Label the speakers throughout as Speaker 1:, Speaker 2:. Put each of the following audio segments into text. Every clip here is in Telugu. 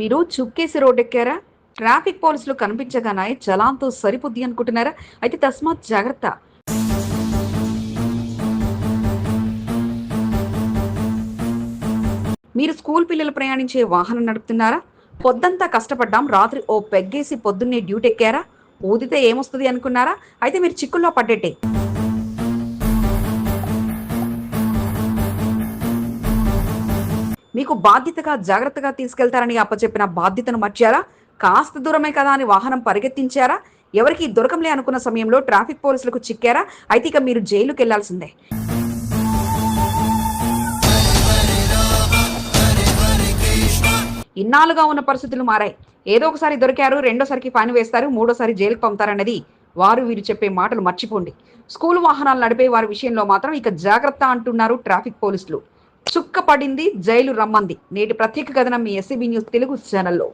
Speaker 1: మీరు చుక్కేసి రోడ్డు ఎక్కారా ట్రాఫిక్ పోలీసులు కనిపించగానే చలాంతో సరిపోద్ది అనుకుంటున్నారా? అయితే తస్మాత్ జాగ్రత్త. మీరు స్కూల్ పిల్లలు ప్రయాణించే వాహనం నడుపుతున్నారా? పొద్దంతా కష్టపడ్డాం రాత్రి ఓ పెగ్గేసి పొద్దున్నే డ్యూటీ ఎక్కారా ఊదితే ఏమొస్తుంది అనుకున్నారా? అయితే మీరు చిక్కుల్లో పడ్డట్టే మీకు బాధ్యతగా జాగ్రత్తగా తీసుకెళ్తారని అప్పచెప్పిన బాధ్యతను మర్చారా? కాస్త దూరమే కదా అని వాహనం పరిగెత్తించారా? ఎవరికి దొరకంలే అనుకున్న సమయంలో ట్రాఫిక్ పోలీసులకు చిక్కారా? అయితే ఇక మీరు జైలుకి వెళ్ళాల్సిందే ఇన్నాళ్ళుగా ఉన్న పరిస్థితులు మారాయి. ఏదో ఒకసారి దొరికారు రెండోసారికి ఫైన్ వేస్తారు మూడోసారి జైలుకు పంపుతారన్నది వారు వీరు చెప్పే మాటలు మర్చిపోండి. స్కూల్ వాహనాలు నడిపే వారి విషయంలో మాత్రం ఇక జాగ్రత్త అంటున్నారు ట్రాఫిక్ పోలీసులు. చుక్క పడింది జైలు రమ్మంది. నేటి ప్రత్యేక కథనం మీ ఎస్సీబీ న్యూస్ తెలుగు ఛానల్లో.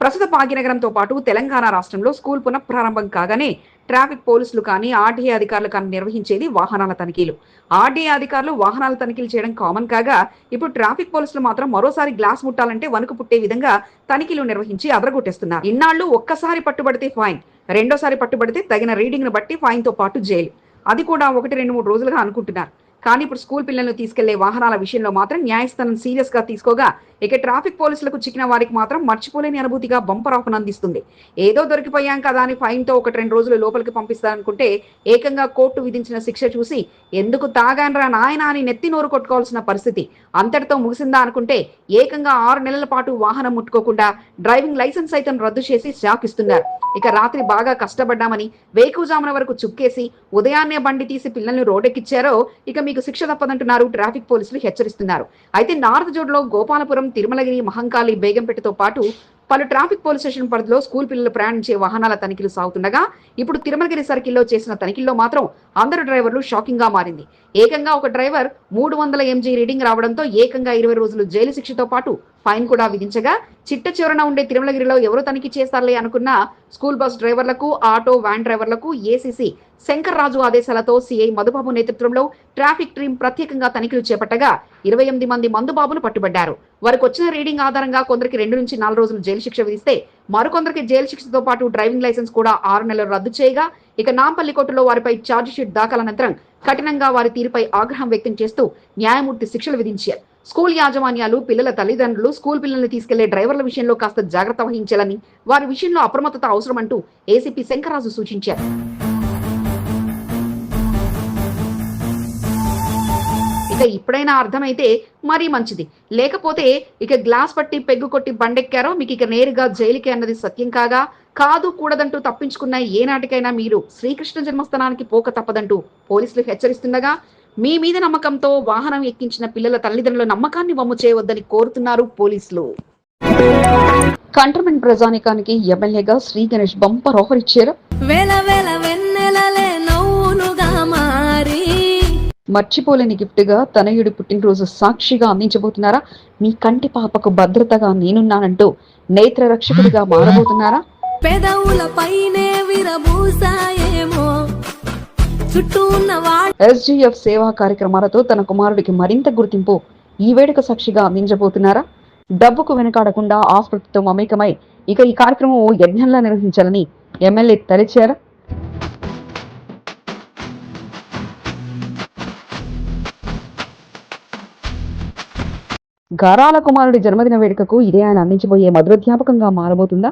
Speaker 1: ప్రస్తుత భాగ్యనగరంతో పాటు తెలంగాణ రాష్ట్రంలో స్కూల్ పునఃప్రారంభం కాగానే ట్రాఫిక్ పోలీసులు కానీ ఆర్టీఏ అధికారులు కానీ నిర్వహించేది వాహనాల తనిఖీలు. ఆర్టీఏ అధికారులు వాహనాల తనిఖీలు చేయడం కామన్ కాగా ఇప్పుడు ట్రాఫిక్ పోలీసులు మాత్రం మరోసారి గ్లాస్ ముట్టాలంటే వణుకు పుట్టే విధంగా తనిఖీలు నిర్వహించి అదరగొట్టేస్తున్నారు. ఇన్నాళ్ళు ఒక్కసారి పట్టుబడితే ఫైన్. రెండోసారి పట్టుబడితే తగిన రీడింగ్ను బట్టి ఫైన్తో పాటు జైలు అది కూడా ఒకటి రెండు మూడు రోజులుగా అనుకుంటున్నారు. కానీ ఇప్పుడు స్కూల్ పిల్లలను తీసుకెళ్ళే వాహనాల విషయంలో మాత్రం న్యాయస్థానం సీరియస్గా తీసుకోగా. ఇక ట్రాఫిక్ పోలీసులకు చిక్కిన వారికి మాత్రం మర్చిపోలేని అనుభూతిగా బంపర్ ఆఫర్ అందిస్తుంది ఏదో దొరికిపోయాం కదా అని ఫైన్తో ఒకటి రెండు రోజులు లోపలికి పంపిస్తారనుకుంటే ఏకంగా కోర్టు విధించిన శిక్ష చూసి ఎందుకు తాగానరా నాయన అని నెత్తి నోరు కొట్టుకోవాల్సిన పరిస్థితి. అంతటితో ముగిసిందా అనుకుంటే ఏకంగా ఆరు నెలల పాటు వాహనం ముట్టుకోకుండా డ్రైవింగ్ లైసెన్స్ సైతం రద్దు చేసి షాక్ ఇస్తున్నారు. ఇక రాత్రి బాగా కష్టపడ్డామని వేకుజామున వరకు చుక్కేసి ఉదయాన్నే బండి తీసి పిల్లల్ని రోడ్డెక్కిచ్చారో ఇక మీకు శిక్ష తప్పదంటున్నారు. ట్రాఫిక్ పోలీసులు హెచ్చరిస్తున్నారు. అయితే నార్త్ జోడ్లో గోపాలపురం తిరుమలగిరి మహంకాళి బేగంపేటతో పాటు పలు ట్రాఫిక్ పోలీస్ స్టేషన్ పరిధిలో స్కూల్ పిల్లలు ప్రయాణించే వాహనాల తనిఖీలు సాగుతుండగా ఇప్పుడు తిరుమలగిరి సర్కిల్లో చేసిన తనిఖీల్లో మాత్రం అందరు డ్రైవర్లు షాకింగ్గా మారింది. ఏకంగా ఒక డ్రైవర్ మూడు వందల ఎంజీ రీడింగ్ రావడంతో ఏకంగా ఇరవై రోజులు జైలు శిక్షతో పాటు ఫైన్ కూడా విధించగా చిట్ట చివరన ఉండే తిరుమలగిరిలో ఎవరు తనిఖీ చేస్తారులే అనుకున్న స్కూల్ బస్ డ్రైవర్లకు ఆటో వ్యాన్ డ్రైవర్లకు ఏసీసీ శంకర్ రాజు ఆదేశాలతో సీఐ మధుబాబు నేతృత్వంలో ట్రాఫిక్ టీం ప్రత్యేకంగా తనిఖీలు చేపట్టగా ఇరవై ఎనిమిది మంది మందుబాబులు పట్టుబడ్డారు. వారికి వచ్చిన రీడింగ్ ఆధారంగా కొందరికి రెండు నుంచి నాలుగు రోజులు జైలు శిక్ష విధిస్తే మరికొందరికి జైలు శిక్షతో పాటు డ్రైవింగ్ లైసెన్స్ కూడా ఆరు నెలలు రద్దు చేయగా ఇక నాంపల్లి కోర్టులో వారిపై ఛార్జ్ షీట్ దాఖల అనంతరం కఠినంగా వారి తీరుపై ఆగ్రహం వ్యక్తం చేస్తూ న్యాయమూర్తి శిక్షలు విధించారు. స్కూల్ యాజమాన్యాలు పిల్లల తల్లిదండ్రులు స్కూల్ పిల్లల్ని తీసుకెళ్ళే డ్రైవర్ల విషయంలో కాస్త జాగ్రత్త వహించాలని వారి విషయంలో అప్రమత్తత అవసరమంటూ ఏసీపీ శంకరాజు సూచించారు. ఇక ఇప్పుడైనా అర్థమైతే మరీ మంచిది. లేకపోతే ఇక గ్లాస్ పట్టి పెగ్గు కొట్టి బండెక్కారో మీకు ఇక నేరుగా జైలుకే అన్నది సత్యం కాగా కాదు కూడదంటూ తప్పించుకున్న ఏనాటికైనా మీరు శ్రీకృష్ణ జన్మస్థానానికి పోక తప్పదంటూ పోలీసులు హెచ్చరిస్తుండగా మీ మీద నమ్మకంతో వాహనం ఎక్కించిన పిల్లల తల్లిదండ్రుల నమ్మకాన్ని వమ్ము చేయవద్దని కోరుతున్నారు పోలీసులు. కంటర్మెంట్ ప్రజానికానికి ఎమ్మెల్యేగా శ్రీ గణేష్ బంపర్ ఆఫర్ ఇచ్చారు. మర్చిపోలేని గిఫ్ట్గా తనయుడి పుట్టినరోజు సాక్షిగా అందించబోతున్నారా? మీ కంటి పాపకు భద్రతగా నేనున్నానంటూ నేత్ర రక్షకుడిగా మారబోతున్నారా?
Speaker 2: పెదవుల పైనే విరబూసాయేమో. చుట్టూ ఉన్న వాడు
Speaker 1: ఎస్జీఎఫ్ సేవా కార్యక్రమాలతో తన కుమారుడికి మరింత గుర్తింపు. ఈ వేడుక సాక్షిగా అందించబోతున్నారా డబ్బుకు వెనకాడకుండా ఆస్పత్రితో మమేకమై ఇక ఈ కార్యక్రమం ఓ యజ్ఞంలా నిర్వహించాలని ఎమ్మెల్యే తలచారు గారాల కుమారుడి జన్మదిన వేడుకకు ఇదే ఆయన అందించబోయే మధురధ్యాపకంగా మారబోతుందా?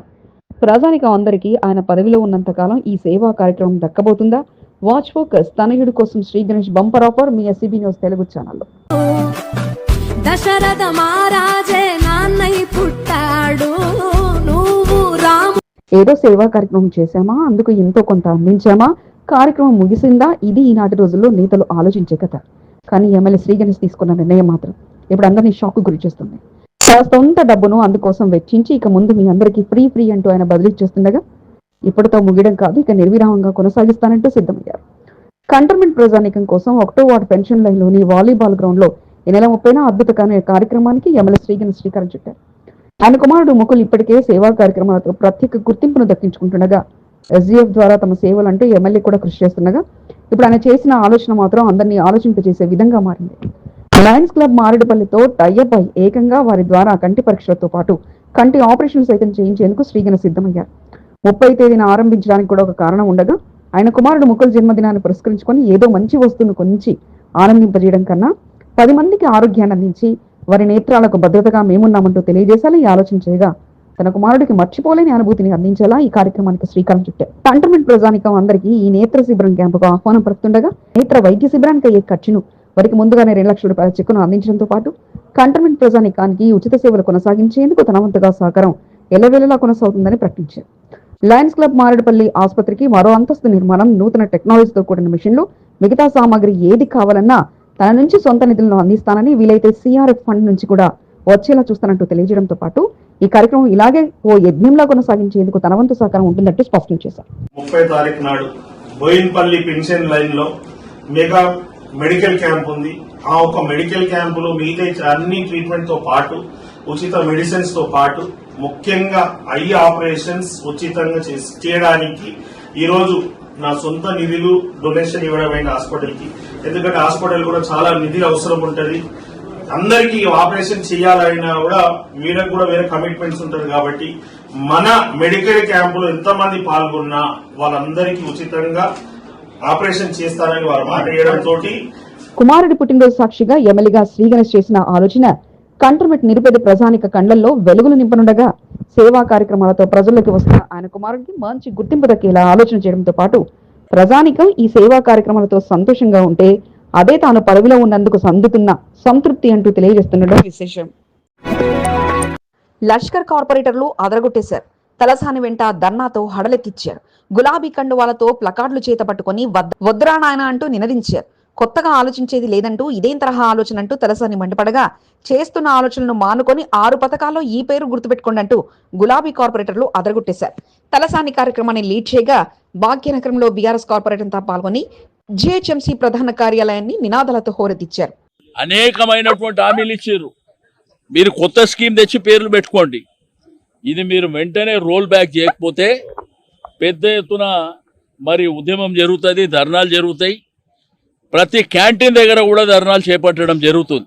Speaker 1: ప్రజానికం అందరికీ ఆయన పదవిలో ఉన్నంతకాలం ఈ సేవా కార్యక్రమం దక్కబోతుందా? వాచ్ ఫోకస్ తనయుడి కోసం శ్రీ గణేష్ బంపర్ ఆఫర్ మీ ఎస్సీబీ న్యూస్ తెలుగు ఛానల్లో.
Speaker 2: దశరథ మహారాజే నాన్నై పుట్టాడు. నువ్వు రాము
Speaker 1: ఏదో సేవా కార్యక్రమం చేశామా? అందుకు ఎంతో కొంత అందించామా? కార్యక్రమం ముగిసిందా? ఇది ఈనాటి రోజుల్లో నేతలు ఆలోచించే కథ. కానీ ఎమ్మెల్యే శ్రీ గణేష్ తీసుకున్న నిర్ణయం మాత్రం ఇప్పుడు అందరినీ షాక్ గురి చేస్తుంది తన సొంత డబ్బును అందుకోసం వెచ్చించి ఇక ముందు మీ అందరికీ ఫ్రీ ఫ్రీ అంటూ ఆయన బదిలీ చేస్తుండగా ఇప్పటితో ముగియడం కాదు ఇక నిర్విరామంగా కొనసాగిస్తానంటూ సిద్ధమయ్యారు. కంటర్మెంట్ ప్రజానీకం కోసం ఒకటో వార్డు పెన్షన్ లైన్లోని వాలీబాల్ గ్రౌండ్లో ఈ నెల ముప్పైన అద్భుత కార్యక్రమానికి ఎమ్మెల్యే శ్రీగన్ శ్రీకారం చుట్టారు. ఆయన కుమారుడు ముకుల్ ఇప్పటికే సేవా కార్యక్రమాలతో ప్రత్యేక గుర్తింపును దక్కించుకుంటుండగా ఎస్జీఎఫ్ ద్వారా తమ సేవలంటూ ఎమ్మెల్యే కూడా కృషి చేస్తుండగా ఇప్పుడు ఆయన చేసిన ఆలోచన మాత్రం అందరినీ ఆలోచింపజేసే విధంగా మారింది. లయన్స్ క్లబ్ మారేడుపల్లితో టైఅప్ అయి ఏకంగా వారి ద్వారా కంటి పరీక్షలతో పాటు కంటి ఆపరేషన్ సైతం చేయించేందుకు శ్రీగణ సిద్ధమయ్యారు. ముప్పై తేదీన ఆరంభించడానికి కూడా ఒక కారణం ఉండగా ఆయన కుమారుడు ముక్కల జన్మదినాన్ని పురస్కరించుకొని ఏదో మంచి వస్తువును కొనించి ఆనందింపజేయడం కన్నా పది మందికి ఆరోగ్యాన్ని అందించి వారి నేత్రాలకు భద్రతగా మేమున్నామంటూ తెలియజేశాలని ఆలోచన చేయగా తన కుమారుడికి మర్చిపోలేని అనుభూతిని అందించేలా ఈ కార్యక్రమానికి శ్రీకారం చుట్టారు. కంటర్మెంట్ ప్రజానికం అందరికీ ఈ నేత్ర శిబిరం క్యాంపుకు ఆహ్వానం పడుతుండగా నేత్ర వైద్య శిబిరానికి అయ్యే ఖర్చును వారికి ముందుగానే రెండు లక్షల రూపాయల చెక్కును అందించడంతో పాటు కంటోన్మెంట్ ప్రజానికానికి ఉచిత సేవలు కొనసాగించేందుకు తనవంతుగా సహకారం ఎలవేళలా కొనసాగుతుందని ప్రకటించారు. లయన్స్ క్లబ్ మారేడుపల్లి ఆసుపత్రికి మరో అంతస్తు నిర్మాణం నూతన టెక్నాలజీతో కూడిన మిషన్లు మిగతా సామాగ్రి ఏది కావాలన్నా తన నుంచి సొంత నిధులను అందిస్తానని వీలైతే సిఆర్ఎఫ్ ఫండ్ నుంచి కూడా వచ్చేలా చూస్తానంటూ తెలియజేయడంతో పాటు ఈ కార్యక్రమం ఇలాగే ఓ యజ్ఞంలా కొనసాగించేందుకు తన వంతు సహకారం ఉంటుందంటూ స్పష్టం చేశారు.
Speaker 3: ముప్పై తారీఖు నాడు బోయిన్పల్లి పెన్షన్ లైన్లో మెగా మెడికల్ క్యాంప్ ఉంది. ఆ ఒక మెడికల్ క్యాంపులో మిగతా అన్ని ట్రీట్మెంట్తో పాటు ఉచిత మెడిసిన్స్తో పాటు ముఖ్యంగా ఐ ఆపరేషన్స్ ఉచితంగా చేస్- చేయడానికి ఈరోజు నా సొంత నిధులు డొనేషన్ ఇవ్వడమైన హాస్పిటల్కి. ఎందుకంటే హాస్పిటల్ కూడా చాలా నిధి అవసరం ఉంటుంది. అందరికీ ఆపరేషన్ చేయాలన్నా కూడా వీళ్ళకి కూడా వేరే కమిట్మెంట్స్ ఉంటుంది కాబట్టి మన మెడికల్ క్యాంపులో ఎంతమంది పాల్గొన్నా వాళ్ళందరికీ ఉచితంగా ఆపరేషన్ చేస్తారని వారు మాట వేయడంతో
Speaker 1: కుమారుడి పుట్టినరోజు సాక్షిగా ఎమ్మెల్యేగా శ్రీగణేష్ చేసిన ఆలోచన కంటర్మెట్ నిరుపేద ప్రజానిక కండ్లల్లో వెలుగులు నింపనుండగా సేవా కార్యక్రమాలతో ప్రజల్లోకి వస్తున్న ఆయన కుమారుడికి మంచి గుర్తింపు దక్కేలా ఆలోచన చేయడంతో పాటు ప్రజానికం ఈ సేవా కార్యక్రమాలతో సంతోషంగా ఉంటే అదే తాను పదవిలో ఉన్నందుకు సందుతున్న సంతృప్తి అంటూ తెలియజేస్తుండడం విశేషం. లష్కర్ కార్పొరేటర్లు అదరగొట్టేశారు. తలసాని వెంట ధర్నాతో హడలెత్తిచ్చారు. గులాబీ కండువాలతో ప్లకార్డులు చేత పట్టుకొని వద్- నాయన అంటూ నినదించారు. కొత్తగా ఆలోచించేది లేదంటూ ఇదేం తరహా ఆలోచన అంటూ తలసాని మండిపడగా చేస్తున్న ఆలోచనలను మానుకొని ఆరు పథకాల్లో ఈ పేరు గుర్తుపెట్టుకోండి అంటూ గులాబీ కార్పొరేటర్లు అదరగొట్టేశారు. తలసాని కార్యక్రమాన్ని లీడ్ చేయగా భాగ్యనగరంలో బీఆర్ఎస్ కార్పొరేటర్ కార్పొరేటర్తో పాల్గొని జిహెచ్ఎంసీ ప్రధాన కార్యాలయాన్ని నినాదాలతో హోరెత్తిచ్చారు.
Speaker 4: అనేకమైనటువంటి హామీలు ఇచ్చారు. మీరు కొత్త స్కీమ్ తెచ్చి పేర్లు పెట్టుకోండి. ఇది మీరు వెంటనే రోల్ బ్యాక్ చేయకపోతే పెద్ద ఎత్తున మరి ఉద్యమం జరుగుతుంది ధర్నాలు జరుగుతాయి. ప్రతి క్యాంటీన్ దగ్గర కూడా ధర్నాలు చేపట్టడం జరుగుతుంది.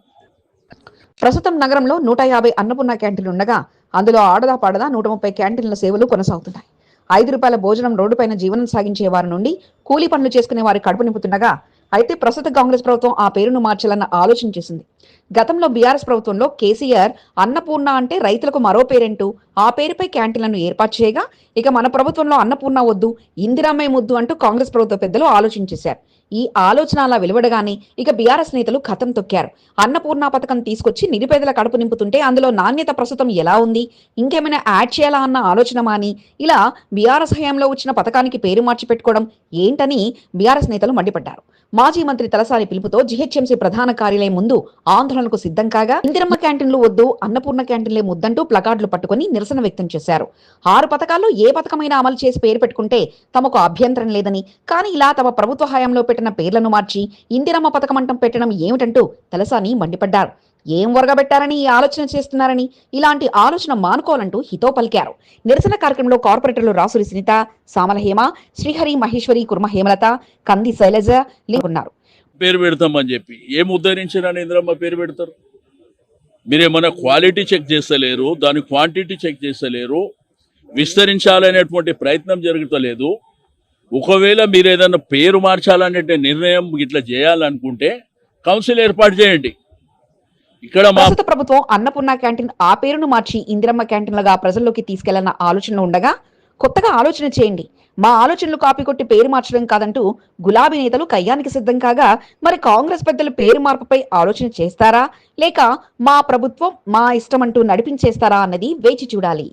Speaker 1: ప్రస్తుతం నగరంలో నూట యాభై అన్నపూర్ణ క్యాంటీన్లు ఉండగా అందులో ఆడదా పాడదా నూట ముప్పై క్యాంటీన్ల సేవలు కొనసాగుతున్నాయి. ఐదు రూపాయల భోజనం రోడ్డుపైన జీవనం సాగించే వారి నుండి కూలీ పనులు చేసుకునే వారి కడుపు నింపుతుండగా అయితే ప్రస్తుత కాంగ్రెస్ ప్రభుత్వం ఆ పేరును మార్చాలన్న ఆలోచన చేసింది. గతంలో బీఆర్ఎస్ ప్రభుత్వంలో కేసీఆర్ అన్నపూర్ణ అంటే రైతులకు మరో పేరెంటూ ఆ పేరుపై క్యాంటీన్లను ఏర్పాటు చేయగా ఇక మన ప్రభుత్వంలో అన్నపూర్ణ వద్దు ఇందిరామయ్య ముద్దు అంటూ కాంగ్రెస్ ప్రభుత్వ పెద్దలు ఆలోచించేశారు ఈ ఆలోచన అలా వెలువడగానే ఇక బీఆర్ఎస్ నేతలు కథం తొక్కారు. అన్నపూర్ణ పథకం తీసుకొచ్చి నిరుపేదల కడుపు నింపుతుంటే అందులో నాణ్యత ప్రస్తుతం ఎలా ఉంది? ఇంకేమైనా యాడ్ చేయాలా అన్న ఆలోచన మాని ఇలా బీఆర్ఎస్ హయాంలో వచ్చిన పథకానికి పేరు మార్చి పెట్టుకోవడం ఏంటని బీఆర్ఎస్ నేతలు మండిపడ్డారు. మాజీ మంత్రి తలసాని పిలుపుతో జీహెచ్ఎంసీ ప్రధాన కార్యాలయం ముందు ఆందోళనకు సిద్ధం కాగా ఇందిరమ్మ క్యాంటీన్లు వద్దు అన్నపూర్ణ క్యాంటీన్లే ముద్దంటూ ప్లకార్డులు పట్టుకుని నిరసన వ్యక్తం చేశారు. ఆరు పథకాల్లో ఏ పథకమైనా అమలు చేసి పేరు పెట్టుకుంటే తమకు అభ్యంతరం లేదని కానీ ఇలా తమ ప్రభుత్వ హయాంలో పెట్టిన పేర్లను మార్చి ఇందిరమ్మ పథకమంటం పెట్టడం ఏమిటంటూ తలసాని మండిపడ్డారు. ఏం వరగబెట్టారని ఈ ఆలోచన చేస్తున్నారని ఇలాంటి ఆలోచన మానుకోవాలంటూ హితో పలికారు. నిరసన కార్యక్రమంలో కార్పొరేటర్లు రాసురి సునీత సామల హేమ శ్రీహరి మహేశ్వరి కుర్మ హేమలత కంది శైలజ లే- ఉన్నారు.
Speaker 4: పేరు పెడతామని చెప్పి ఏం ఉద్ధరించారని ఇందిరమ్మ పేరు పెడతారు? మీరేమన్నా క్వాలిటీ చెక్ చేస్తలేరు దాని క్వాంటిటీ చెక్ చేస్తలేరు విస్తరించాలనేటువంటి ప్రయత్నం జరుగుతలేదు. ఒకవేళ మీరు ఏదైనా పేరు మార్చాలనే నిర్ణయం ఇట్లా చేయాలనుకుంటే కౌన్సిల్ ఏర్పాటు చేయండి. ఇక్కడ
Speaker 1: ప్రస్తుత ప్రభుత్వం అన్నపూర్ణ క్యాంటీన్ ఆ పేరును మార్చి ఇందిరమ్మ క్యాంటీన్లుగా ప్రజల్లోకి తీసుకెళ్ళన్న ఆలోచన ఉండగా కొత్తగా ఆలోచన చేయండి. మా ఆలోచనలు కాపీ కొట్టి పేరు మార్చడం కాదంటూ గులాబీ నేతలు కయ్యానికి సిద్ధం కాగా మరి కాంగ్రెస్ పెద్దలు పేరు మార్పుపై ఆలోచన చేస్తారా? లేక మా ప్రభుత్వం మా ఇష్టం అంటూ నడిపించేస్తారా అన్నది వేచి చూడాలి.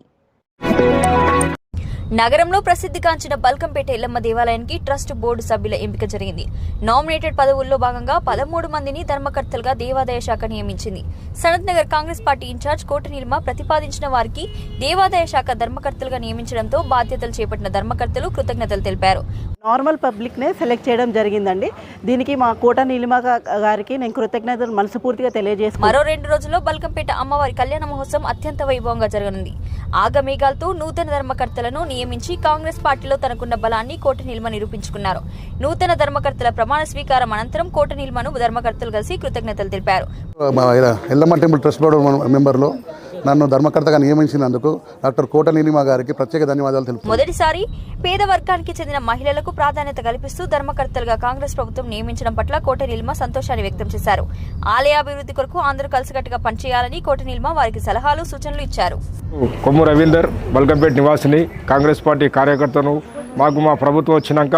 Speaker 5: నగరంలో ప్రసిద్ధిగాంచిన బల్కంపేట ఎల్లమ్మ దేవాలయానికి ట్రస్ట్ బోర్డు సభ్యుల ఎంపిక జరిగింది. నామినేటెడ్ పదవుల్లో భాగంగా పదమూడు మందిని ధర్మకర్తలుగా దేవాదాయ శాఖ నియమించింది. Sanath Nagar Congress party incharge Kota Neelima ప్రతిపాదించిన వారికి దేవాదాయ శాఖ ధర్మకర్తలుగా నియమించడంతో బాధ్యతలు చేపట్టిన ధర్మకర్తలు కృతజ్ఞతలు తెలిపారు.
Speaker 6: నార్మల్ పబ్లిక్నే సెలెక్ట్ చేయడం జరిగిందండి. దీనికి మా కోట నీలిమ గారికి నేను కృతజ్ఞతలు మనస్ఫూర్తిగా తెలియజేసుకుంటున్నాను.
Speaker 5: మరో రెండు రోజుల్లో బల్కంపేట అమ్మవారి కళ్యాణ మహోత్సవం అత్యంత వైభవంగా జరగనుంది. ఆగమేఘాలతో నూతన ధర్మకర్తలను నియమించి కాంగ్రెస్ పార్టీలో తనకున్న బలాన్ని కోట నిల్మ నిరూపించుకున్నారు. నూతన ధర్మకర్తల ప్రమాణ స్వీకారం అనంతరం కోట నిల్మను ధర్మకర్తలు కలిసి కృతజ్ఞతలు తెలిపారు.
Speaker 7: ఎల్లమ్మ టెంపుల్ ట్రస్ట్ బోర్డు మెంబర్లో నన్ను ధర్మకర్తగా నియమించినందుకు డాక్టర్ కోట నీలిమ గారికి ప్రత్యేక ధన్యవాదాలు తెలుపుతున్నాను
Speaker 5: మొదటిసారి పేద వర్గానికి చెందిన మహిళలకు ప్రాధాన్యత కల్పిస్తూ ధర్మకర్తలుగా కాంగ్రెస్ ప్రభుత్వం నియమించడం పట్ల కోట నిల్మ సంతోషాన్ని వ్యక్తం చేశారు. ఆలయ అభివృద్ధి కొరకు అందరూ కలిసికట్టుగా పనిచేయాలని కోట నిల్మ వారికి సలహాలు సూచనలు ఇచ్చారు.
Speaker 8: కొమ్ము రవీందర్ బల్కంపేట నివాసిని కాంగ్రెస్ పార్టీ కార్యకర్తను మాకు మా ప్రభుత్వం వచ్చినాక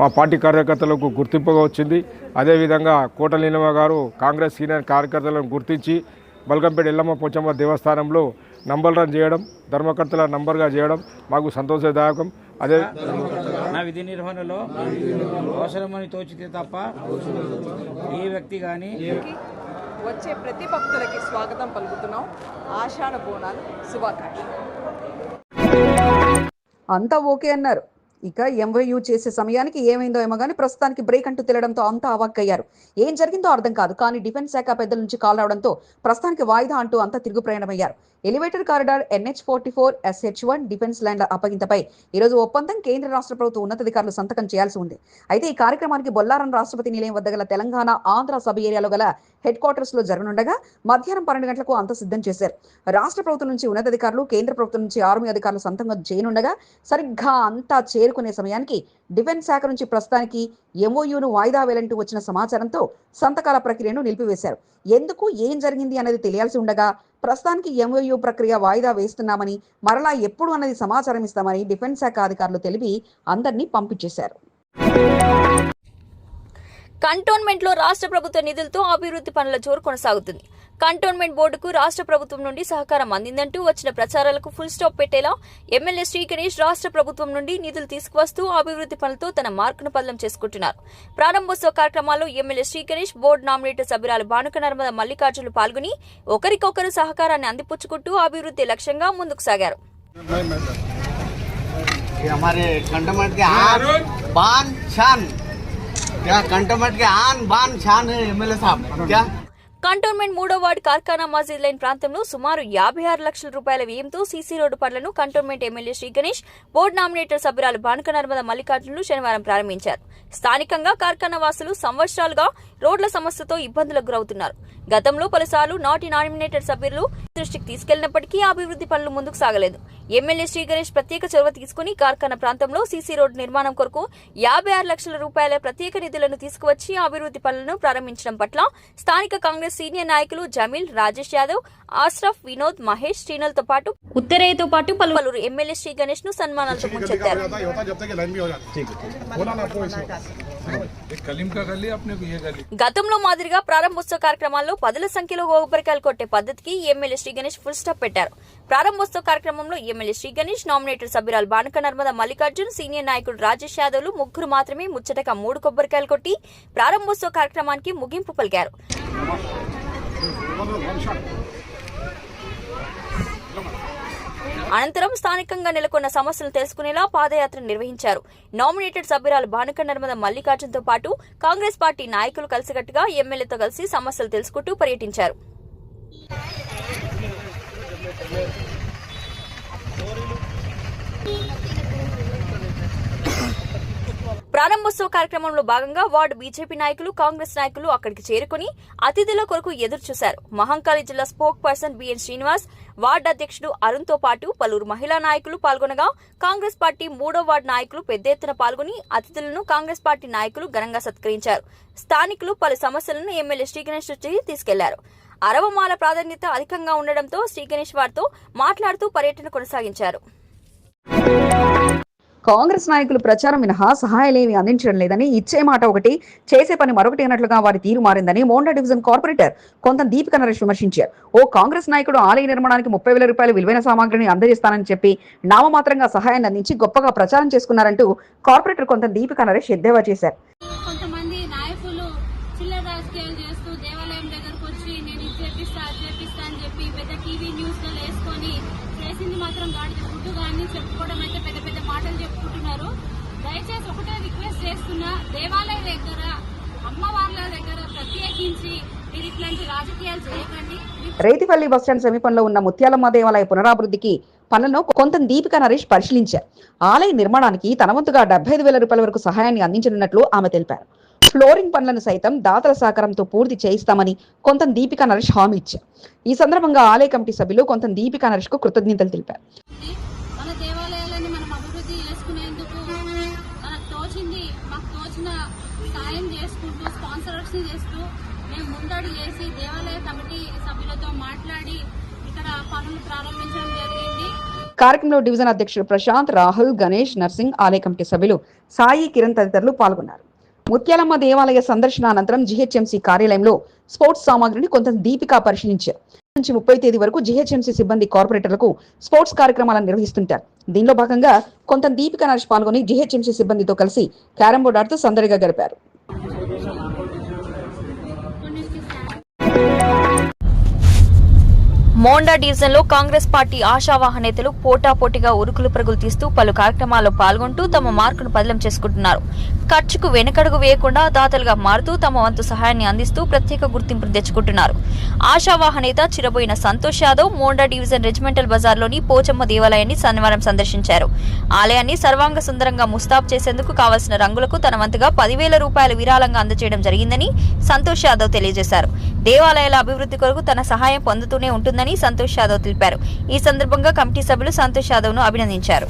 Speaker 8: మా పార్టీ కార్యకర్తలకు గుర్తింపుగా వచ్చింది. అదేవిధంగా కోట నీలమ్మ గారు కాంగ్రెస్ సీనియర్ కార్యకర్తలను గుర్తించి బల్కంపేట ఎల్లమ్మ పోచమ్మ దేవస్థానంలో నంబర్ రన్ చేయడం ధర్మకర్తల నంబర్గా చేయడం మాకు సంతోషదాయకం. అదే
Speaker 9: నా విధి నిర్వహణలో అవసరమని తోచితే తప్ప ఏ వ్యక్తి కానీ
Speaker 1: వచ్చే ప్రతి భక్తులకి స్వాగతం పలుకుతున్నాం. ఆషాఢ బోనాలు శుభాకాంక్షలు. అంతా ఓకే అన్నారు. ఇక ఎంవైయూ చేసే సమయానికి ఏమైందో ఏమో కానీ ప్రస్తుతానికి బ్రేక్ అంటూ తెలడంతో అంతా అవాక్కయ్యారు ఏం జరిగిందో అర్థం కాదు. కానీ డిఫెన్స్ శాఖ పెద్దల నుంచి కాల్ రావడంతో ప్రస్తుతానికి వాయిదా అంటూ అంతా తిరుగు ప్రయాణమయ్యారు elevator corridor NH forty four SH one defence land అప్పగింతపై ఈరోజు ఒప్పందం కేంద్ర రాష్ట్ర ప్రభుత్వ ఉన్నతాధికారులు సంతకం చేయాల్సి ఉంది. అయితే ఈ కార్యక్రమానికి బొల్లారం రాష్ట్రపతి నిలయం వద్ద గల తెలంగాణ ఆంధ్ర సబ్ ఏరియాలో గల హెడ్ క్వార్టర్స్లో జరగనుండగా మధ్యాహ్నం పన్నెండు గంటలకు అంత సిద్ధం చేశారు. రాష్ట్ర ప్రభుత్వం నుంచి ఉన్నతాధికారులు కేంద్ర ప్రభుత్వం నుంచి ఆర్మీ అధికారులు సంతకం చేయనుండగా సరిగ్గా అంతా చేరుకునే సమయానికి డిఫెన్స్ శాఖ నుంచి ప్రస్తుతానికి ఎంఓయూను వాయిదా వేలంటూ వచ్చిన సమాచారంతో సంతకాల ప్రక్రియను నిలిపివేశారు. ఎందుకు ఏం జరిగింది అనేది తెలియాల్సి ఉండగా ప్రస్తుతానికి ఎంఓయూ ప్రక్రియ వాయిదా వేస్తున్నామని మరలా ఎప్పుడు అన్నది సమాచారం ఇస్తామని డిఫెన్స్ శాఖ అధికారులు తెలిపి అందరినీ పంపించేశారు.
Speaker 5: కంటోన్మెంట్లో రాష్ట్ర ప్రభుత్వ నిధులతో అభివృద్ధి పనుల జోరు కొనసాగుతుంది. కంటోన్మెంట్ బోర్డుకు రాష్ట్ర ప్రభుత్వం నుండి సహకారం అందిందంటూ వచ్చిన ప్రచారాలకు ఫుల్ స్టాప్ పెట్టేలా ఎమ్మెల్యే శ్రీ గణేష్ రాష్ట్ర ప్రభుత్వం నుండి నిధులు తీసుకువస్తూ అభివృద్ధి పనులతో తన మార్కును పదలం చేసుకుంటున్నారు ప్రారంభోత్సవ కార్యక్రమాల్లో MLA Sri Ganesh board nominator సభ్యురాలు భానుక నర్మద మల్లికార్జులు పాల్గొని ఒకరికొకరు సహకారాన్ని అందిపుచ్చుకుంటూ అభివృద్ధి లక్ష్యంగా ముందుకు సాగారు
Speaker 10: ये हमारे कंटोमेंट के आन बान शान क्या कंटोमेंट के आन बान शान है एमएलए साहब क्या
Speaker 5: కంటోన్మెంట్ మూడో వార్డు కార్ఖానా మసీద్ లైన్ ప్రాంతంలో సుమారు యాభై ఆరు లక్షల రూపాయల వ్యయంతో సీసీ రోడ్డు పనులను cantonment MLA Sri Ganesh board nominator సభ్యురాలు బానుక నర్మద మల్లికార్జునులు శనివారం ప్రారంభించారు. స్థానికంగా కార్ఖానా వాసులు సంవత్సరాలుగా రోడ్ల సమస్యతో ఇబ్బందులకు గురవుతున్నారు. గతంలో పలుసార్లు నాటి నామినేటెడ్ సభ్యులు దృష్టికి తీసుకెళ్ళినప్పటికీ అభివృద్ధి పనులు ముందుకు సాగలేదు. ఎమ్మెల్యే శ్రీ గణేష్ ప్రత్యేక చొరవ తీసుకుని కార్ఖానా ప్రాంతంలో సీసీ రోడ్డు నిర్మాణం కొరకు యాభై ఆరు లక్షల రూపాయల ప్రత్యేక నిధులను తీసుకువచ్చి అభివృద్ధి పనులను ప్రారంభించడం పట్ల స్థానిక కాంగ్రెస్ సీనియర్ నాయకులు జమీల్ రాజేష్ యాదవ్ ఆశ్రఫ్ వినోద్ మహేష్ శ్రీనల్తో పాటు ఉత్తరేయతో పాటు పలువురు ఎమ్మెల్యే శ్రీ గణేష్ను సన్మానాలతో ముంచెత్తారు. గతంలో మాదిరిగా ప్రారంభోత్సవ కార్యక్రమాల్లో పదుల సంఖ్యలో కొబ్బరికాయలు కొట్టే పద్ధతికి MLA Sri Ganesh full stop పెట్టారు. ప్రారంభోత్సవ కార్యక్రమంలో ఎమ్మెల్యే శ్రీ గణేష్ నామినేటెడ్ సభ్యురాలు బానక నర్మద మల్లికార్జున్ సీనియర్ నాయకుడు రాజేష్ యాదవ్లు ముగ్గురు మాత్రమే ముచ్చటగా మూడు కొబ్బరికాయలు కొట్టి ప్రారంభోత్సవ కార్యక్రమానికి ముగింపు పలికారు. అనంతరం స్థానికంగా నెలకొన్న సమస్యలు తెలుసుకునేలా పాదయాత్ర నిర్వహించారు. నామినేటెడ్ సభ్యురాలు భానుక నర్మద మల్లికార్జున్తో పాటు కాంగ్రెస్ పార్టీ నాయకులు కలిసికట్టుగా ఎమ్మెల్యేతో కలిసి సమస్యలు తెలుసుకుంటూ పర్యటించారు. ప్రారంభోత్సవ కార్యక్రమంలో భాగంగా వార్డు బీజేపీ నాయకులు కాంగ్రెస్ నాయకులు అక్కడికి చేరుకుని అతిథుల కొరకు ఎదురు చూశారు. మహంకాళి జిల్లా spoke person B N Srinivas ward అధ్యక్షుడు అరుణ్తో పాటు పలువురు మహిళా నాయకులు పాల్గొనగా కాంగ్రెస్ పార్టీ మూడో వార్డు నాయకులు పెద్ద ఎత్తున పాల్గొని అతిథులను కాంగ్రెస్ పార్టీ నాయకులు ఘనంగా సత్కరించారు. స్థానికులు పలు సమస్యలను ఎమ్మెల్యే శ్రీగణేష్ దృష్టికి తీసుకెళ్ళారు. అరవమాల ప్రాధాన్యత అధికంగా ఉండడంతో శ్రీగణేష్ వారితో మాట్లాడుతూ పర్యటన కొనసాగించారు.
Speaker 1: కాంగ్రెస్ నాయకులు ప్రచారం మినహా సహాయాలేమీ అందించడం లేదని ఇచ్చే మాట ఒకటి చేసే పని మరొకటి అన్నట్లుగా వారి తీరు మారిందని మోండా డివిజన్ కార్పొరేటర్ కొంత దీపిక నరేష్ విమర్శించారు. ఓ కాంగ్రెస్ నాయకుడు ఆలయ నిర్మాణానికి ముప్పై వేల రూపాయల విలువైన సామాగ్రిని అందజేస్తానని చెప్పి నామమాత్రంగా సహాయాన్ని అందించి గొప్పగా ప్రచారం చేసుకున్నారంటూ కార్పొరేటర్ కొంత దీపిక నరేష్ ఎద్దేవా చేశారు
Speaker 11: కొంతమంది నాయకులు చిల్లర రాజకీయాలు చేస్తూ దేవాలయం దగ్గరకు వచ్చి నేను ఇది చేపిస్తా అది చేపిస్తా అని చెప్పి పెద్ద టీవీ న్యూస్లో వేసుకొని చేసింది మాత్రం గాడిద గుడ్డు కానీ చెప్పుకోవడం అయితే పెద్ద పెద్ద మాటలు చెప్పుకుంటున్నారు దయచేసి ఒకటే రిక్వెస్ట్ చేస్తున్నా దేవాలయం దగ్గర అమ్మవార్ల దగ్గర ప్రత్యేకించి మీరు ఇట్లాంటి రాజకీయాలు చేయకండి
Speaker 1: రేతిపల్లి బస్టాండ్ సమీపంలో ఉన్న ముత్యాలమ్మ దేవాలయ పునరాభివృద్ధికి పనులను కొంత దీపిక నరేష్ పరిశీలించారు. ఆలయ నిర్మాణానికి తన వంతుగా డెబ్బై ఐదు వేల రూపాయల వరకు సహాయాన్ని అందించనున్నట్లు ఆమె తెలిపారు. ఫ్లోరింగ్ పనులను సైతం దాతల సహకారంతో పూర్తి చేయిస్తామని కొంత దీపిక నరేష్ హామీ ఇచ్చారు. ఈ సందర్భంగా ఆలయ కమిటీ సభ్యులు కొంత దీపిక నరేష్కు కృతజ్ఞతలు తెలిపారు.
Speaker 11: మన దేవాలయాలని మనం అభివృద్ధి చేసుకునేందుకు మనకు తోచింది మాకు తోచిన సాయం చేసుకుంటూ స్పాన్సర్స్ చేస్తూ మేము ముందడి చేసి దేవాలయ కమిటీ సభ్యులతో మాట్లాడి ఇక్కడ పనులు ప్రారంభించడం జరిగింది.
Speaker 1: కార్యక్రమంలో డివిజన్ అధ్యక్షుడు ప్రశాంత్ రాహుల్ గణేష్ నర్సింగ్ ఆలయ కమిటీ సభ్యులు సాయి కిరణ్ తదితరులు పాల్గొన్నారు. ముత్యాలమ్మ దేవాలయ సందర్శన అనంతరం జిహెచ్ఎంసీ కార్యాలయంలో స్పోర్ట్స్ సామాగ్రిని కొంత దీపిక పరిశీలించారు. నుంచి ముప్పై తేదీ వరకు జిహెచ్ఎంసీ సిబ్బంది కార్పొరేటర్లకు స్పోర్ట్స్ కార్యక్రమాలను నిర్వహిస్తుంటారు. దీనిలో భాగంగా కొంత దీపిక నరేష్ పాల్గొని జిహెచ్ఎంసీ సిబ్బందితో కలిసి క్యారం బోర్డు ఆడుతూ సందడిగా గడిపారు.
Speaker 5: మోండా డివిజన్లో కాంగ్రెస్ పార్టీ ఆశావాహ నేతలు పోటాపోటీగా ఉరుకులు పరుగులు తీస్తూ పలు కార్యక్రమాల్లో పాల్గొంటూ తమ మార్కును బదిలం చేసుకుంటున్నారు. ఖర్చుకు వెనకడుగు వేయకుండా దాతలుగా మారుతూ తమ వంతు సహాయాన్ని అందిస్తూ ప్రత్యేక గుర్తింపును తెచ్చుకుంటున్నారు. ఆశావాహ నేత చిరబోయిన సంతోష్ యాదవ్ మోండా డివిజన్ రెజిమెంటల్ బజార్లోని పోచమ్మ దేవాలయాన్ని శనివారం సందర్శించారు. ఆలయాన్ని సర్వాంగ సుందరంగా ముస్తాబు చేసేందుకు కావలసిన రంగులకు తన వంతుగా పదివేల రూపాయలు విరాళంగా అందజేయడం జరిగిందని సంతోష్ యాదవ్ తెలియజేశారు. దేవాలయాల అభివృద్ధి కొరకు తన సహాయం పొందుతూనే ఉంటుందని సంతోష్ యాదవ్ తెలిపారు. ఈ సందర్భంగా కమిటీ సభ్యులు సంతోష్ యాదవ్ను అభినందించారు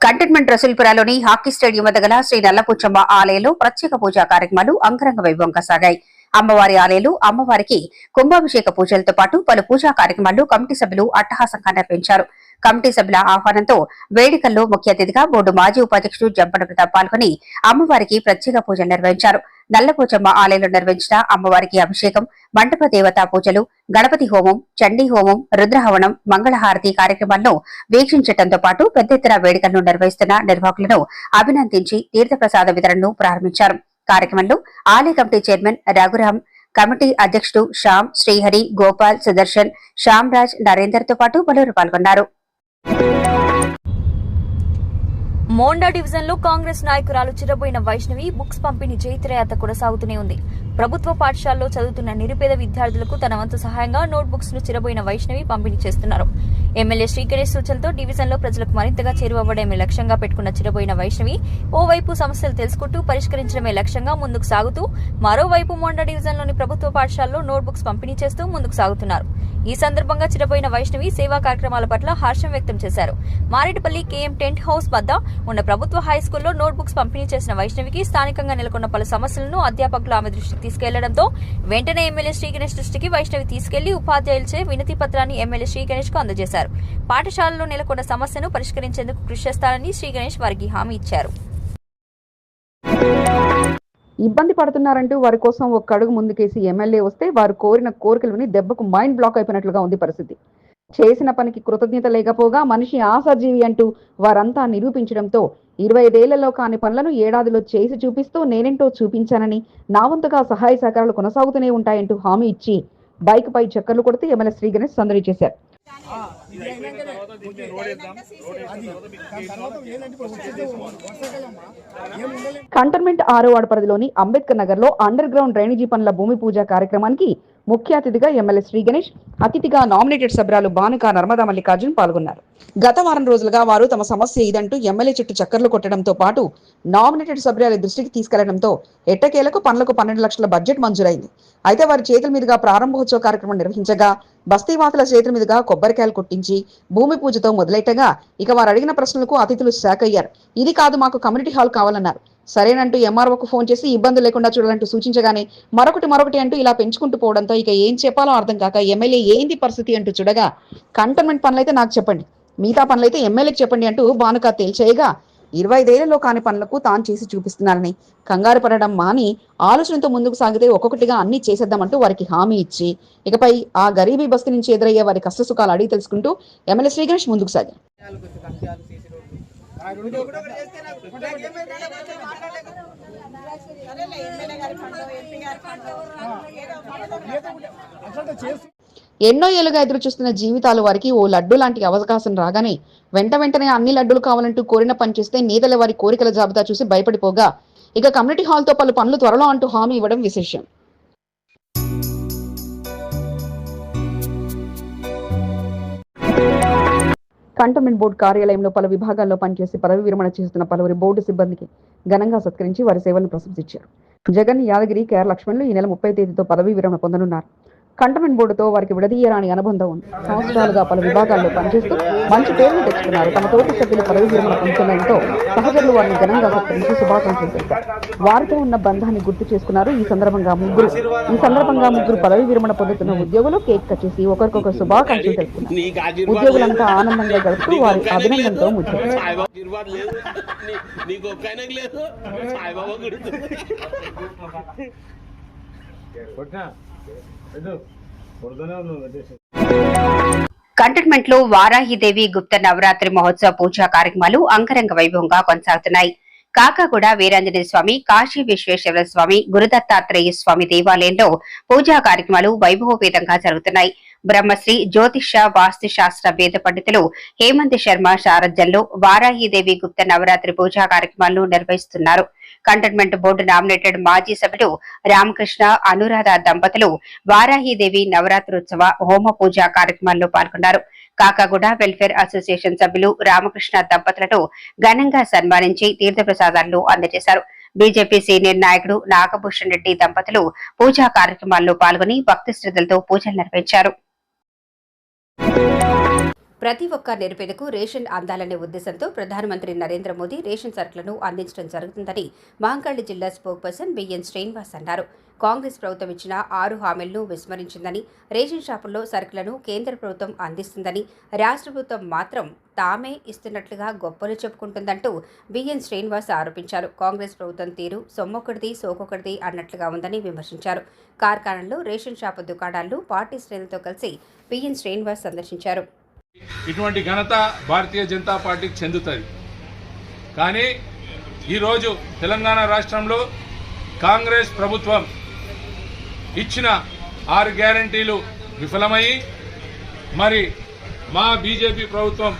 Speaker 12: కంటోన్మెంట్ రసూల్పురాలోని హాకీ స్టేడియం వద్ద గల శ్రీ నల్లపుచ్చమ్మ ఆలయంలో ప్రత్యేక పూజా కార్యక్రమాలు అంగరంగ వైభవంగా సాగాయి. అమ్మవారి ఆలయాలు అమ్మవారికి కుంభాభిషేక పూజలతో పాటు పలు పూజా కార్యక్రమాలు కమిటీ సభ్యులు అట్టహాసంగా నిర్వహించారు. కమిటీ సభ్యుల ఆహ్వానంతో వేడుకల్లో ముఖ్య అతిథిగా బోర్డు మాజీ ఉపాధ్యక్షుడు జంపడ ప్రతాప్ పాల్గొని అమ్మవారికి ప్రత్యేక పూజలు నిర్వహించారు. నల్లపోచమ్మ ఆలయంలో నిర్వహించిన అమ్మవారికి అభిషేకం మండప దేవతా పూజలు గణపతి హోమం చండీ హోమం రుద్రహవనం మంగళహారతి కార్యక్రమాలను వీక్షించడంతో పాటు పెద్ద ఎత్తున వేడుకలను నిర్వహిస్తున్న నిర్వాహకులను అభినందించి తీర్థప్రసాద వితరణను ప్రారంభించారు. కార్యక్రమంలో ఆలయ కమిటీ చైర్మన్ రఘురాం కమిటీ అధ్యక్షుడు శ్యామ్ శ్రీహరి గోపాల్ సుదర్శన్ శ్యామ్రాజ్ నరేందర్తో పాటు పలువురు పాల్గొన్నారు.
Speaker 5: మోండా డివిజన్లో కాంగ్రెస్ నాయకురాలు చిరబోయిన వైష్ణవి బుక్స్ పంపిణీ జైత్రయాత్ర కొనసాగుతూనే ఉంది. ప్రభుత్వ పాఠశాలలో చదువుతున్న నిరుపేద విద్యార్థులకు తన వంతు సహాయంగా నోట్ బుక్స్ను చిరబోయిన వైష్ణవి పంపిణీ చేస్తున్నారు. ఎమ్మెల్యే శ్రీకరేష్ సూచనలతో డివిజన్లో ప్రజలకు మరింతగా చేరువవ్వడమే లక్ష్యంగా పెట్టుకున్న చిరబోయిన వైష్ణవి ఓవైపు సమస్యలు తెలుసుకుంటూ పరిష్కరించడమే లక్ష్యంగా ముందుకు సాగుతూ మరోవైపు మోండా డివిజన్లోని ప్రభుత్వ పాఠశాలలో నోట్ బుక్స్ పంపిణీ చేస్తూ ముందుకు సాగుతున్నారు. ఈ సందర్భంగా చిరపోయిన వైష్ణవి సేవా కార్యక్రమాల పట్ల హర్షం వ్యక్తం చేశారు. మారేడుపల్లి కేఎం టెంట్ హౌస్ వద్ద ఉన్న ప్రభుత్వ హై స్కూల్లో నోట్ బుక్స్ పంపిణీ చేసిన వైష్ణవికి స్థానికంగా నెలకొన్న పలు సమస్యలను అధ్యాపకులు ఆమె దృష్టికి తీసుకెళ్ళడంతో వెంటనే ఎమ్మెల్యే శ్రీ గణేష్ దృష్టికి వైష్ణవి తీసుకెళ్ళి ఉపాధ్యాయులచే వినతి పత్రాన్ని ఎమ్మెల్యే శ్రీ గణేష్కు అందజేశారు. పాఠశాలలో నెలకొన్న సమస్యను పరిష్కరించేందుకు కృషి చేస్తారని శ్రీ గణేష్ వారికి హామీ ఇచ్చారు.
Speaker 1: ఇబ్బంది పడుతున్నారంటూ వారి కోసం ఒక అడుగు ముందుకేసి ఎమ్మెల్యే వస్తే వారు కోరిన కోరికలు విని దెబ్బకు మైండ్ బ్లాక్ అయిపోయినట్లుగా ఉంది పరిస్థితి. చేసిన పనికి కృతజ్ఞత లేకపోగా మనిషి ఆశాజీవి అంటూ వారంతా నిరూపించడంతో ఇరవై ఐదేళ్ళలో కాని పనులను ఏడాదిలో చేసి చూపిస్తూ నేనేంటో చూపించానని నా వంతుగా సహాయ సహకారాలు కొనసాగుతూనే ఉంటాయంటూ హామీ ఇచ్చి బైక్ పై చక్కర్లు కొడుతూ ఎమ్మెల్యే శ్రీ గణేష్ సందడి చేశారు. కంటోన్మెంట్ ఆరో పరిధిలోని అంబేద్కర్ నగర్లో అండర్ గ్రౌండ్ డ్రైనేజీ పనుల భూమి పూజ కార్యక్రమానికి ముఖ్య అతిథిగా ఎమ్మెల్యే శ్రీ గణేష్ అతిథిగా నామినేటెడ్ సభ్యురాలు బానుక నర్మదా మల్లికార్జున్ పాల్గొన్నారు. గత వారం రోజులుగా వారు తమ సమస్య ఇదంటూ ఎమ్మెల్యే చుట్టూ చక్కర్లు కొట్టడంతో పాటు నామినేటెడ్ సభ్యురాలి దృష్టికి తీసుకెళ్ళడంతో ఎట్టకేలకు పనులకు పన్నెండు లక్షల బడ్జెట్ మంజూరైంది. అయితే వారి చేతుల మీదుగా ప్రారంభోత్సవ కార్యక్రమం నిర్వహించగా బస్తీవాసుల చేతుల మీదుగా కొబ్బరికాయలు కొట్టించి భూమి పూజతో మొదలెట్టగా ఇక వారు అడిగిన ప్రశ్నలకు అతిథులు శాఖ అయ్యారు. ఇది కాదు మాకు కమ్యూనిటీ హాల్ కావాలన్నారు. సరేనంటూ ఎంఆర్ఓకు ఫోన్ చేసి ఇబ్బంది లేకుండా చూడాలంటూ సూచించగానే మరొకటి మరొకటి అంటూ ఇలా పెంచుకుంటూ పోవడంతో ఇక ఏం చెప్పాలో అర్థం కాక ఎమ్మెల్యే ఏంది పరిస్థితి అంటూ చూడగా కంటోన్మెంట్ పనులైతే నాకు చెప్పండి మిగతా పనులైతే ఎమ్మెల్యేకి చెప్పండి అంటూ భానుక తేల్చేయగా ఇరవై ఐదేళ్ళలో కాని పనులకు తాను చేసి చూపిస్తున్నారని కంగారు పడడం మాని ఆలోచనతో ముందుకు సాగితే ఒక్కొక్కటిగా అన్ని చేసేద్దామంటూ వారికి హామీ ఇచ్చి ఇకపై ఆ గరీబీ బస్తీ నుంచి ఎదురయ్యే వారి కష్ట సుఖాలు అడిగి తెలుసుకుంటూ ఎమ్మెల్యే శ్రీగణేష్ ముందుకు సాగారు. ఎన్నో ఏళ్ళుగా ఎదురు చూస్తున్న జీవితాలు వారికి ఓ లడ్డు లాంటి అవకాశం రాగానే వెంట వెంటనే అన్ని లడ్డులు కావాలంటూ కోరిన పని చేస్తే నేతల వారి కోరికల జాబితా చూసి భయపడిపోగా. ఇక కమ్యూనిటీ హాల్తో పలు పనులు త్వరలో అంటూ హామీ ఇవ్వడం విశేషం. కంటోన్మెంట్ బోర్డు కార్యాలయంలో పలు విభాగాల్లో పనిచేసి పదవి విరమణ చేస్తున్న పలువురి బోర్డు సిబ్బందికి ఘనంగా సత్కరించి వారి సేవలను ప్రశంసించారు. జగన్ యాదగిరి కేఆర్ లక్ష్మణులు ఈ నెల ముప్పై తేదీతో పదవీ విరమణ పొందనున్నారు. కంటోన్మెంట్ బోర్డుతో వారికి విడదీయరాని అనుబంధం ఉంది. సంవత్సరాలుగా పలు విభాగాల్లో పనిచేస్తూ మంచి పేరును తెచ్చుకున్నారు. తమ తోటి సభ్యులు పదవి విరమణ పొందుతుండటంతో సహచరులు వారిని ఘనంగా సత్కరించి శుభాకాంక్షలు తెలిపారు. వారితో ఉన్న బంధాన్ని గుర్తు చేసుకున్నారు ఈ సందర్భంగా ముగ్గురు. ఈ సందర్భంగా ముగ్గురు పదవి విరమణ పొందుతున్న ఉద్యోగులు కేక్ కట్ చేసి ఒకరికొకరు శుభాకాంక్షలు తెలుపుతున్నారు. ఉద్యోగులంతా ఆనందంగా గడుపుతూ వారి అభినందనతో ముచ్చారు
Speaker 12: కంటోన్మెంట్లో వారాహిదేవి గుప్త నవరాత్రి మహోత్సవ పూజా కార్యక్రమాలు అంగరంగ వైభవంగా కొనసాగుతున్నాయి. కాకాగూడ వీరాంజనేయ స్వామి కాశీ విశ్వేశ్వర స్వామి గురుదత్తాత్రేయ స్వామి దేవాలయంలో పూజా కార్యక్రమాలు వైభవపేతంగా జరుగుతున్నాయి. బ్రహ్మశ్రీ జ్యోతిష వాస్తు శాస్త్ర వేద పండితులు హేమంత్ శర్మ సారథ్యంలో వారాహిదేవి గుప్త నవరాత్రి పూజా కార్యక్రమాలను నిర్వహిస్తున్నారు. కంటోన్మెంట్ బోర్డు నామినేటెడ్ మాజీ సభ్యుడు రామకృష్ణ అనురాధ దంపతులు వారాహిదేవి నవరాత్రోత్సవ హోమ పూజ కార్యక్రమాల్లో పాల్గొన్నారు. కాకాగూడ వెల్ఫేర్ అసోసియేషన్ సభ్యులు రామకృష్ణ దంపతులను ఘనంగా సన్మానించి తీర్థప్రసాదాలను అందజేశారు. బీజేపీ సీనియర్ నాయకుడు నాగభూషణ్ రెడ్డి దంపతులు పూజా కార్యక్రమాల్లో పాల్గొని భక్తి శ్రద్ధలతో పూజలు నిర్వహించారు. ప్రతి ఒక్క నిరుపేదకు రేషన్ అందాలనే ఉద్దేశంతో ప్రధానమంత్రి నరేంద్ర మోదీ రేషన్ సరుకులను అందించడం జరుగుతుందని మహంకాళి జిల్లా స్పోక్ పర్సన్ బిఎన్ శ్రీనివాస్ అన్నారు. కాంగ్రెస్ ప్రభుత్వం ఇచ్చిన ఆరు హామీలను విస్మరించిందని రేషన్ షాపుల్లో సరుకులను కేంద్ర ప్రభుత్వం అందిస్తుందని రాష్ట్ర ప్రభుత్వం మాత్రం తామే ఇస్తున్నట్లుగా గొప్పలు చెప్పుకుంటుందంటూ బిఎన్ శ్రీనివాస్ ఆరోపించారు. కాంగ్రెస్ ప్రభుత్వం తీరు సొమ్మొకటిది సోకొకటిది అన్నట్లుగా ఉందని విమర్శించారు. కార్ఖానాల్లో రేషన్ షాపు దుకాణాలు పార్టీ శ్రేణులతో కలిసి పిఎన్ శ్రీనివాస్ సందర్శించారు.
Speaker 13: ఇటువంటి ఘనత భారతీయ జనతా పార్టీకి చెందుతుంది. కానీ ఈరోజు తెలంగాణ రాష్ట్రంలో కాంగ్రెస్ ప్రభుత్వం ఇచ్చిన ఆరు గ్యారంటీలు విఫలమయ్యి మరి మా బీజేపీ ప్రభుత్వం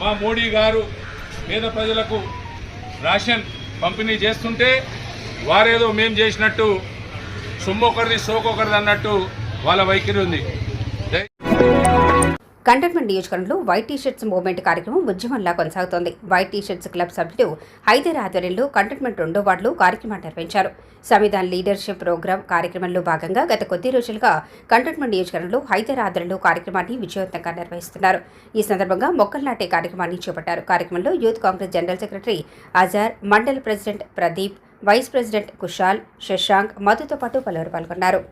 Speaker 13: మా మోడీ గారు పేద ప్రజలకు రేషన్ పంపిణీ చేస్తుంటే వారేదో మేం చేసినట్టు సొమ్మొకరిది సోకొకరిది అన్నట్టు వాళ్ళ వైఖరి ఉంది.
Speaker 12: కంటోన్మెంట్ నియోజకవర్గంలో వైట్ టీషర్ట్స్ మూవ్మెంట్ కార్యక్రమం ఉద్యమంలా కొనసాగుతోంది. వైట్ టీషర్ట్స్ క్లబ్ సభ్యులు హైదర్ ఆధ్వర్యంలో కంటోన్మెంట్ రెండో వార్డులో కార్యక్రమాన్ని నిర్వహించారు. సంవిధాన్ లీడర్షిప్ ప్రోగ్రాం కార్యక్రమంలో భాగంగా గత కొద్ది రోజులుగా కంటోన్మెంట్ నియోజకవర్గంలో హైదర్ ఆధ్వర్యంలో కార్యక్రమాన్ని విజయవంతంగా నిర్వహిస్తున్నారు. ఈ సందర్భంగా మొక్కలు నాటే కార్యక్రమాన్ని చేపట్టారు. కార్యక్రమంలో youth Congress general secretary Azhar మండల president Pradeep vice president Kushal Shashank మధుతో పాటు పలువురు పాల్గొన్నారు.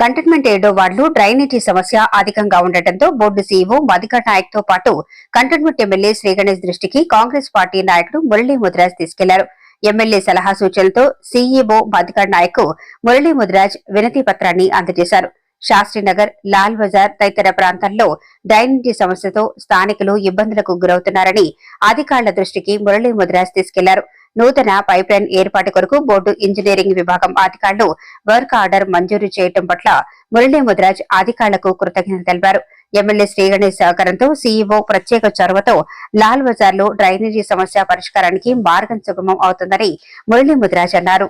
Speaker 12: కంటైన్మెంట్ ఏడో వార్డులో డ్రైనేజీ సమస్య అధికంగా ఉండటంతో బోర్డు సీఈఓ మధిక నాయక్తో పాటు కంటైన్మెంట్ ఎమ్మెల్యే శ్రీగణేష్ దృష్టికి కాంగ్రెస్ పార్టీ నాయకుడు మురళీ ముద్రాజ్ తీసుకెళ్ళారు. ఎమ్మెల్యే సలహా సూచనలతో సీఈఓ మధికర్ నాయక్ మురళీ ముద్రాజ్ వినతి పత్రాన్ని అందజేశారు. శాస్త్రీనగర్ లాల్ బజార్ తదితర ప్రాంతాల్లో డ్రైనేజీ సమస్యతో స్థానికులు ఇబ్బందులకు గురవుతున్నారని అధికారుల దృష్టికి మురళీ ముద్రాజ్ తీసుకెళ్ళారు. నూతన పైప్ లైన్ ఏర్పాటు కొరకు బోర్డు ఇంజనీరింగ్ విభాగం అధికారులు వర్క్ ఆర్డర్ మంజూరు చేయడం పట్ల మురళీ ముద్రాజ్ అధికారులకు కృతజ్ఞతలు తెలిపారు. ఎమ్మెల్యే శ్రీగణేష్ సహకారంతో సీఈఓ ప్రత్యేక చొరవతో లాల్ బజార్లో డ్రైనేజీ సమస్య పరిష్కారానికి మార్గం సుగమం అవుతుందని మురళీ ముద్రాజ్ అన్నారు.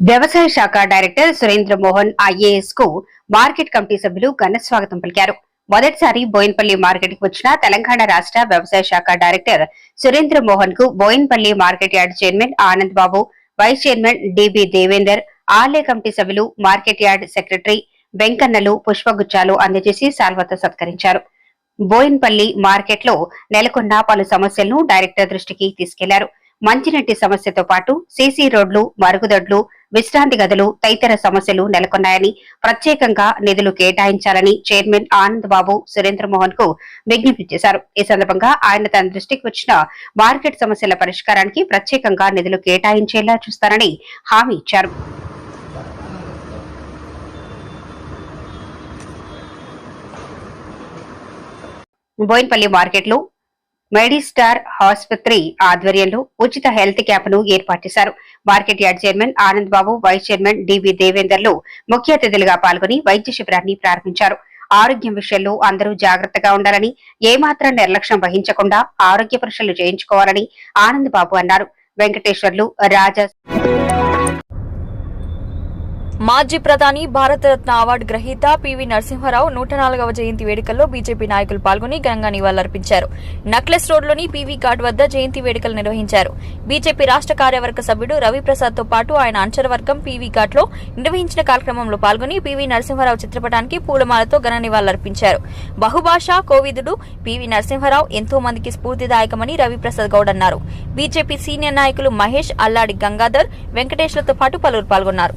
Speaker 12: వ్యవసాయ శాఖ డైరెక్టర్ సురేంద్ర మోహన్ ఐఏఎస్కు మార్కెట్ కమిటీ సభ్యులు ఘన స్వాగతం పలికారు. మొదటిసారి బోయిన్పల్లి మార్కెట్కు వచ్చిన తెలంగాణ రాష్ట్ర వ్యవసాయ శాఖ డైరెక్టర్ సురేంద్ర మోహన్కు Boinpally market yard chairman Anand Babu vice chairman DB Devender ఆలయ కమిటీ సభ్యులు మార్కెట్ యార్డ్ సెక్రటరీ వెంకన్నలు పుష్పగుచ్చాలు అందజేసి శాల్వతో సత్కరించారు. బోయిన్పల్లి మార్కెట్లో నెలకొన్న పలు సమస్యలను డైరెక్టర్ దృష్టికి తీసుకెళ్ళారు. మంచినీటి సమస్యతో పాటు సీసీ రోడ్లు మరుగుదొడ్లు విశ్రాంతి గదులు తదితర సమస్యలు నెలకొన్నాయని ప్రత్యేకంగా నిధులు కేటాయించాలని చైర్మన్ ఆనంద్ బాబు సురేంద్ర మోహన్కు విజ్ఞప్తి చేశారు. ఈ సందర్భంగా ఆయన తన దృష్టికి వచ్చిన మార్కెట్ సమస్యల పరిష్కారానికి ప్రత్యేకంగా నిధులు కేటాయించేలా చూస్తారని హామీ ఇచ్చారు. బోయిన్పల్లి మార్కెట్లో మెడిస్టార్ ఆసుపత్రి ఆధ్వర్యంలో ఉచిత హెల్త్ క్యాంప్ను ఏర్పాటు చేశారు. Market yard chairman Anand Babu vice chairman DV దేవేందర్లు ముఖ్య అతిథులుగా పాల్గొని వైద్య శిబిరాన్ని ప్రారంభించారు. ఆరోగ్యం విషయంలో అందరూ జాగ్రత్తగా ఉండాలని ఏమాత్రం నిర్లక్ష్యం వహించకుండా ఆరోగ్య పరీక్షలు చేయించుకోవాలని ఆనంద్ బాబు అన్నారు. వెంకటేశ్వర్లు రాజా
Speaker 5: మాజీ ప్రధాని భారతరత్న అవార్డు గ్రహీత పివి నరసింహారావు నూట నాలుగవ జయంతి వేడుకల్లో బీజేపీ నాయకులు పాల్గొని ఘనంగా నివాళులర్పించారు. నక్లెస్ రోడ్లోని పీవీ ఘాట్ వద్ద జయంతి వేడుకలు నిర్వహించారు. బీజేపీ రాష్ట్ర కార్యవర్గ సభ్యుడు రవిప్రసాద్తో పాటు ఆయన అంచరవర్గం పీవీ ఘాట్లో నిర్వహించిన కార్యక్రమంలో పాల్గొని పివి నరసింహారావు చిత్రపటానికి పూలమాలతో ఘన నివాళులర్పించారు. బహుభాషా కోవిదుడు పివి నరసింహారావు ఎంతో మందికి స్ఫూర్తిదాయకమని రవిప్రసాద్ గౌడ్ అన్నారు. బీజేపీ సీనియర్ నాయకులు మహేష్ అల్లాడి గంగాధర్ వెంకటేష్లతో పాటు పలువురు పాల్గొన్నారు.